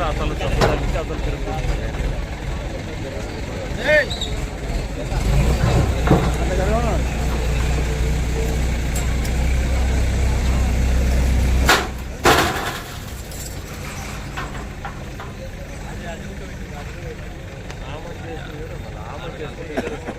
da atalım. Hey! Ama kesin yürüyorum. Ama kesin yürüyorum.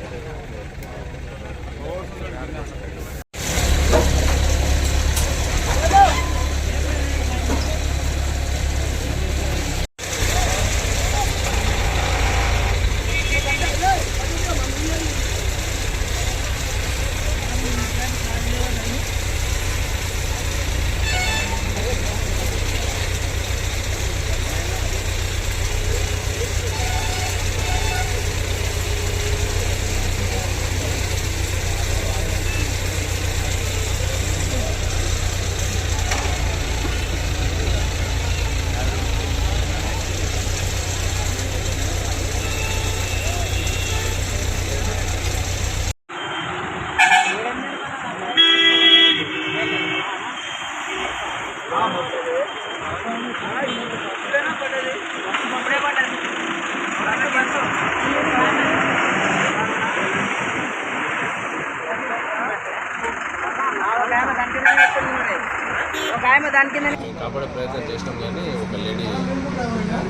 కాపాడే ప్రయత్నం చేసినాం కానీ ఒక లేడీ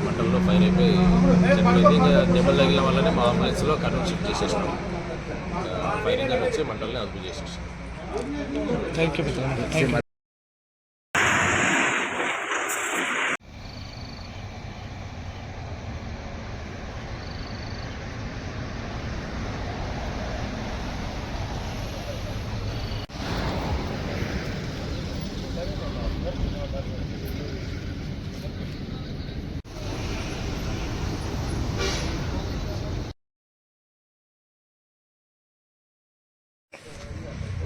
మంటల్లో ఫైర్ అయిపోయి దెబ్బలు తగిలిన వల్లనే మా అంబులెన్స్లో కటౌట్ షిఫ్ట్ చేసేసినాం. ఫైరింగ్ కట్ వచ్చి మంటల్ని అదుపు చేసేసినాం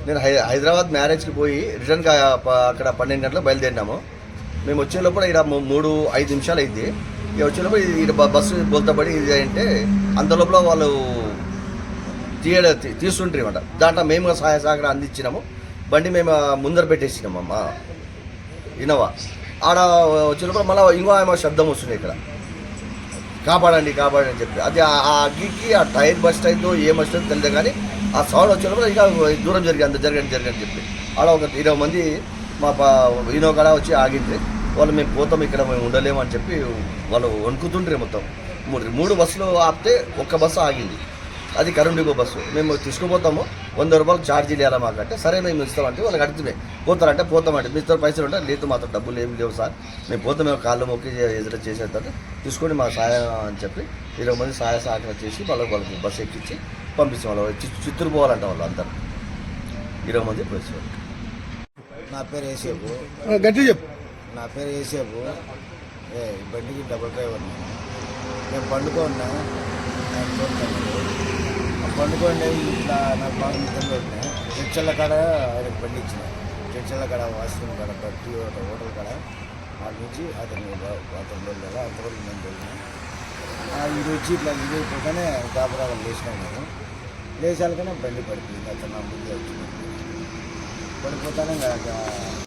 నేను హై హైదరాబాద్ మ్యారేజ్కి పోయి రిటర్న్గా అక్కడ పన్నెండు గంటలకు బయలుదేరినాము. మేము వచ్చే లోపల ఇక్కడ మూ- మూడు ఐదు నిమిషాలు అయింది ఇక వచ్చే లోపల ఇక్కడ బస్సు బోల్తపడి ఇది అంటే అంత లోపల వాళ్ళు తీయడ తీస్తుంటారు అనమాట దాంట్లో మేము సహాయ సహకారం అందించినాము. బండి మేము ముందర పెట్టేసినాము అమ్మ. ఇన్నోవా. ఆడ వచ్చే లోపల మళ్ళీ ఇంకో ఏమో శబ్దం వస్తుంది ఇక్కడ. కాపాడండి కాపాడండి అని చెప్పి. అది ఆ- ఆ అగ్గికి ఆ టైర్ బస్ట్ అయిందో ఏం వస్తుందో తెలియదు కానీ ఆ సౌండ్ వచ్చినప్పుడు ఇంకా దూరం జరిగి అంత జరగండి జరగండి చెప్పి. ఆడ ఒక ఇరవై మంది మా పా ఈనో కాడ వచ్చి ఆగింది వాళ్ళు మేము పోతాం ఇక్కడ మేము ఉండలేము అని చెప్పి వాళ్ళు వణుకుతుండ్రి మొత్తం. మూడు మూడు బస్సులు ఆపితే ఒక్క బస్సు ఆగింది. అది కరెంట్ ఇంకో బస్సు. మేము తీసుకుపోతాము వంద రూపాయలు ఛార్జీలు ఇవ్వాలా మాకంటే సరే మేము ఇస్తామంటే వాళ్ళకి అడుగుతున్నాయి పోతారంటే పోతామంటే మీ ఇస్తారు పైసలు ఉంటే లేదు మాతో డబ్బులు ఏం లేవు సార్. మేము పోతే మేము కాళ్ళు మొక్కి ఎదురు చేసేదంటే తీసుకొని మా సహాయం అని చెప్పి ఇరవై మంది సహాయ సహకారం చేసి వాళ్ళకి వాళ్ళకి బస్సు ఎక్కించి పంపిస్తాం వాళ్ళు. చి- చిత్తూరు పోవాలంట వాళ్ళు అందరు. ఇరవై మంది పోలీసు వాళ్ళు నా పేరు ఏసేపు. గట్టి చెప్పు. నా పేరు ఏసేపు. ఏ బండికి డబుల్ డ్రైవర్ నేను. నేను పండుకోన్నా ఆయన చూస్తాను ఆ పండుకోండి ఇట్లా నాకు బాగా నిద్రలో ఉన్నాయి చర్చల కాడ ఆయనకు పండించిన చర్చల కాడ వాష్రూమ్ కాడ ప్రతి బట్టి హోటల్ కాడ వాటి నుంచి అతను అతను వెళ్ళాడు అంతవరకు నేను వెళ్ళాను. ఇది వచ్చి ఇట్లా ఇది అయిపోతానే దాబరాగా లేచినాం నేను లేచాలకనే బండి పడిపోయింది అతను నా ముందే వచ్చి పడిపోతానే